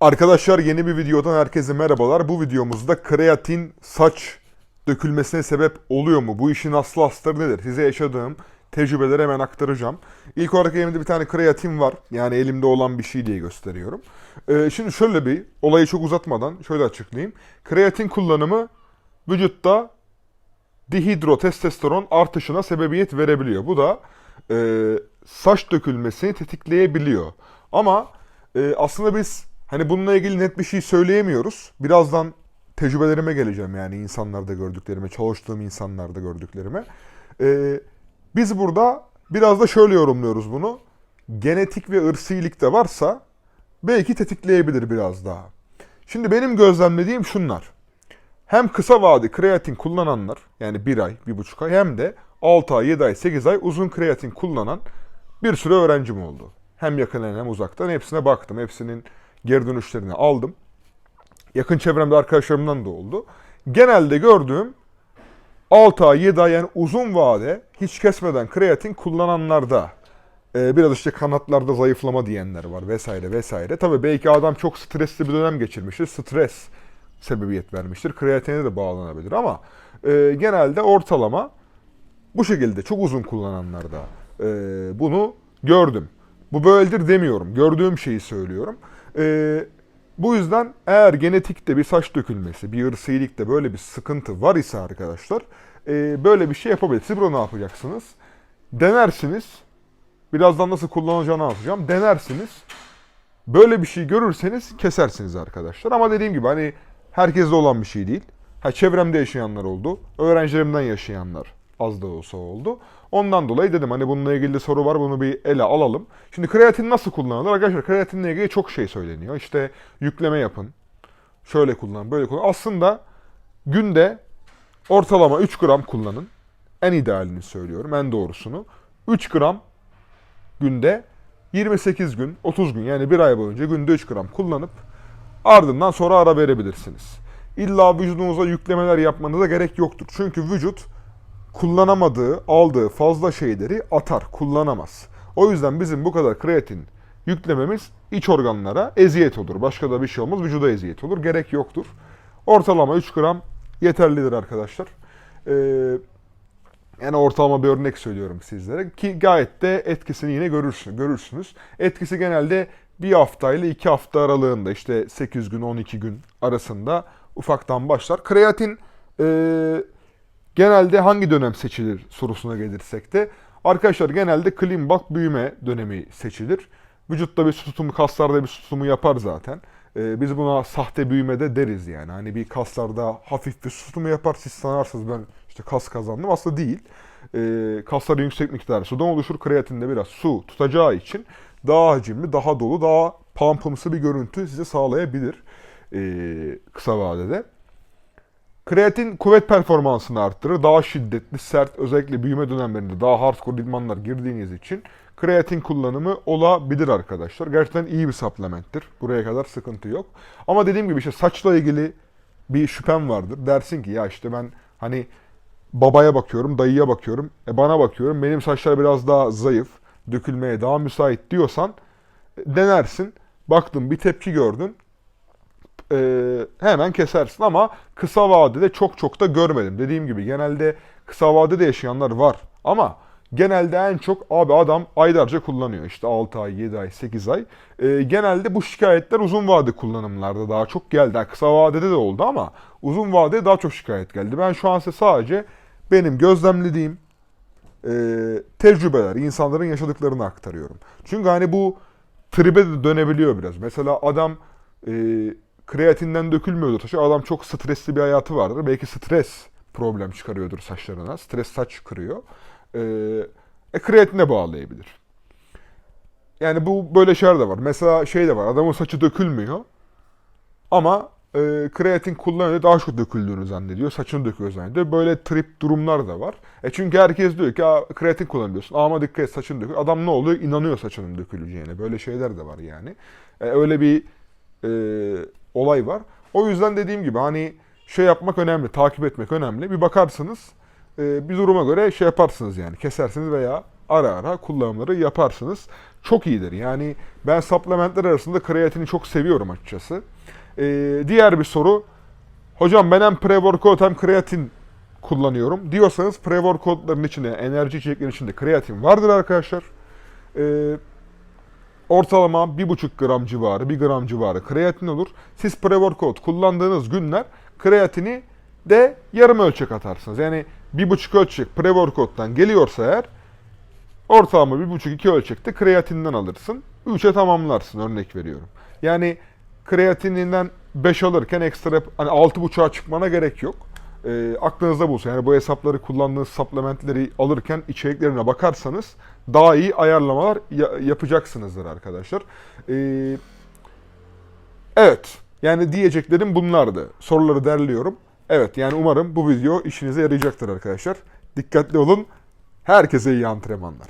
Arkadaşlar yeni bir videodan herkese merhabalar. Bu videomuzda kreatin saç dökülmesine sebep oluyor mu? Bu işin aslı astarı nedir? Size yaşadığım tecrübeleri hemen aktaracağım. İlk olarak elimde bir tane kreatin var. Yani elimde olan bir şey diye gösteriyorum. Ee, şimdi şöyle bir olayı çok uzatmadan şöyle açıklayayım. Kreatin kullanımı vücutta dihidrotestosteron artışına sebebiyet verebiliyor. Bu da e, saç dökülmesini tetikleyebiliyor. Ama e, aslında biz hani bununla ilgili net bir şey söyleyemiyoruz. Birazdan tecrübelerime geleceğim yani insanlarda gördüklerime, çalıştığım insanlarda gördüklerime. E, biz burada biraz da şöyle yorumluyoruz bunu. Genetik ve ırsilik de varsa belki tetikleyebilir biraz daha. Şimdi benim gözlemlediğim şunlar hem kısa vade kreatin kullananlar yani 1 ay, 1,5 ay hem de 6 ay, 7 ay, 8 ay uzun kreatin kullanan bir sürü öğrencim oldu. Hem yakından hem uzaktan hepsine baktım. Hepsinin geri dönüşlerini aldım. Yakın çevremde arkadaşlarımdan da oldu. Genelde gördüğüm 6 ay, 7 ay yani uzun vade hiç kesmeden kreatin kullananlarda e, biraz işte kanatlarda zayıflama diyenler var vesaire vesaire. Tabii belki adam çok stresli bir dönem geçirmiştir. Stres sebebiyet vermiştir. Kreatine de bağlanabilir ama e, genelde ortalama bu şekilde çok uzun kullananlarda e, bunu gördüm. Bu böyledir demiyorum. Gördüğüm şeyi söylüyorum. E, bu yüzden eğer genetikte bir saç dökülmesi, bir ırsilikte böyle bir sıkıntı var ise arkadaşlar e, böyle bir şey yapabilirsiniz. Bunu ne yapacaksınız? Denersiniz. Birazdan nasıl kullanacağını anlatacağım. Denersiniz. Böyle bir şey görürseniz kesersiniz arkadaşlar. Ama dediğim gibi hani herkeste olan bir şey değil. Ha çevremde yaşayanlar oldu. Öğrencilerimden yaşayanlar az da olsa oldu. Ondan dolayı dedim hani bununla ilgili soru var bunu bir ele alalım. Şimdi kreatin nasıl kullanılır? Arkadaşlar kreatinle ilgili çok şey söyleniyor. İşte yükleme yapın. Şöyle kullanın, böyle kullanın. Aslında günde ortalama 3 gram kullanın. En idealini söylüyorum, en doğrusunu. 3 gram günde 28 gün, 30 gün yani bir ay boyunca günde 3 gram kullanıp ardından sonra ara verebilirsiniz. İlla vücudunuza yüklemeler yapmanıza gerek yoktur. Çünkü vücut kullanamadığı, aldığı fazla şeyleri atar, kullanamaz. O yüzden bizim bu kadar kreatin yüklememiz iç organlara eziyet olur. Başka da bir şey olmaz, vücuda eziyet olur. Gerek yoktur. Ortalama 3 gram yeterlidir arkadaşlar. Ee, yani ortalama bir örnek söylüyorum sizlere ki gayet de etkisini yine görürsünüz. görürsünüz. Etkisi genelde bir hafta ile iki hafta aralığında işte 8 gün 12 gün arasında ufaktan başlar. Kreatin e, genelde hangi dönem seçilir sorusuna gelirsek de arkadaşlar genelde clean bulk büyüme dönemi seçilir. Vücutta bir su tutumu, kaslarda bir su tutumu yapar zaten. E, biz buna sahte büyüme de deriz yani. Hani bir kaslarda hafif bir su tutumu yapar. Siz sanarsınız ben işte kas kazandım. Aslında değil. E, kasların yüksek miktarı sudan oluşur. Kreatinde biraz su tutacağı için daha hacimli, daha dolu, daha pampımsı bir görüntü size sağlayabilir e, kısa vadede. Kreatin kuvvet performansını arttırır. Daha şiddetli, sert, özellikle büyüme dönemlerinde daha hardcore idmanlar girdiğiniz için kreatin kullanımı olabilir arkadaşlar. Gerçekten iyi bir supplementtir. Buraya kadar sıkıntı yok. Ama dediğim gibi işte saçla ilgili bir şüphem vardır. Dersin ki ya işte ben hani babaya bakıyorum, dayıya bakıyorum, e bana bakıyorum. Benim saçlar biraz daha zayıf, dökülmeye daha müsait diyorsan e, denersin. Baktın bir tepki gördün. E, hemen kesersin ama kısa vadede çok çok da görmedim. Dediğim gibi genelde kısa vadede yaşayanlar var. Ama genelde en çok abi adam aylarca kullanıyor. İşte 6 ay, 7 ay, 8 ay. E, genelde bu şikayetler uzun vade kullanımlarda daha çok geldi. Yani kısa vadede de oldu ama uzun vadede daha çok şikayet geldi. Ben şu an size sadece benim gözlemlediğim e, tecrübeler, insanların yaşadıklarını aktarıyorum. Çünkü hani bu tribe de dönebiliyor biraz. Mesela adam e, kreatinden dökülmüyordur taşı. Adam çok stresli bir hayatı vardır. Belki stres problem çıkarıyordur saçlarına. Stres saç kırıyor. E, e, kreatine bağlayabilir. Yani bu böyle şeyler de var. Mesela şey de var. Adamın saçı dökülmüyor. Ama e, kreatin kullanınca daha çok döküldüğünü zannediyor. Saçını döküyor zannediyor. Böyle trip durumlar da var. E çünkü herkes diyor ki "Aa, kreatin kullanıyorsun. Ama dikkat et saçın dökülüyor. Adam ne oluyor? İnanıyor saçının döküleceğine. Böyle şeyler de var yani. E, öyle bir e, olay var. O yüzden dediğim gibi hani şey yapmak önemli. Takip etmek önemli. Bir bakarsınız. e, bir duruma göre şey yaparsınız yani. Kesersiniz veya ara ara kullanımları yaparsınız. çok iyidir. Yani ben supplementler arasında kreatini çok seviyorum açıkçası. Ee, diğer bir soru. Hocam ben hem pre-workout hem kreatin kullanıyorum diyorsanız pre-workoutların içinde, enerji içeceklerin içinde kreatin vardır arkadaşlar. Ee, ortalama 1,5 gram civarı, 1 gram civarı kreatin olur. Siz pre-workout kullandığınız günler kreatini de yarım ölçek atarsınız. Yani 1,5 ölçek pre-workout'tan geliyorsa eğer ortalama 1,5-2 ölçekte kreatinden alırsın. 3'e tamamlarsın örnek veriyorum. Yani kreatininden 5 alırken ekstra hani 6,5'a çıkmana gerek yok. E, aklınızda bulsun. Yani bu hesapları kullandığınız supplementleri alırken içeriklerine bakarsanız daha iyi ayarlamalar ya- yapacaksınızdır arkadaşlar. E, evet. Yani diyeceklerim bunlardı. Soruları derliyorum. Evet yani umarım bu video işinize yarayacaktır arkadaşlar. Dikkatli olun. Herkese iyi antrenmanlar.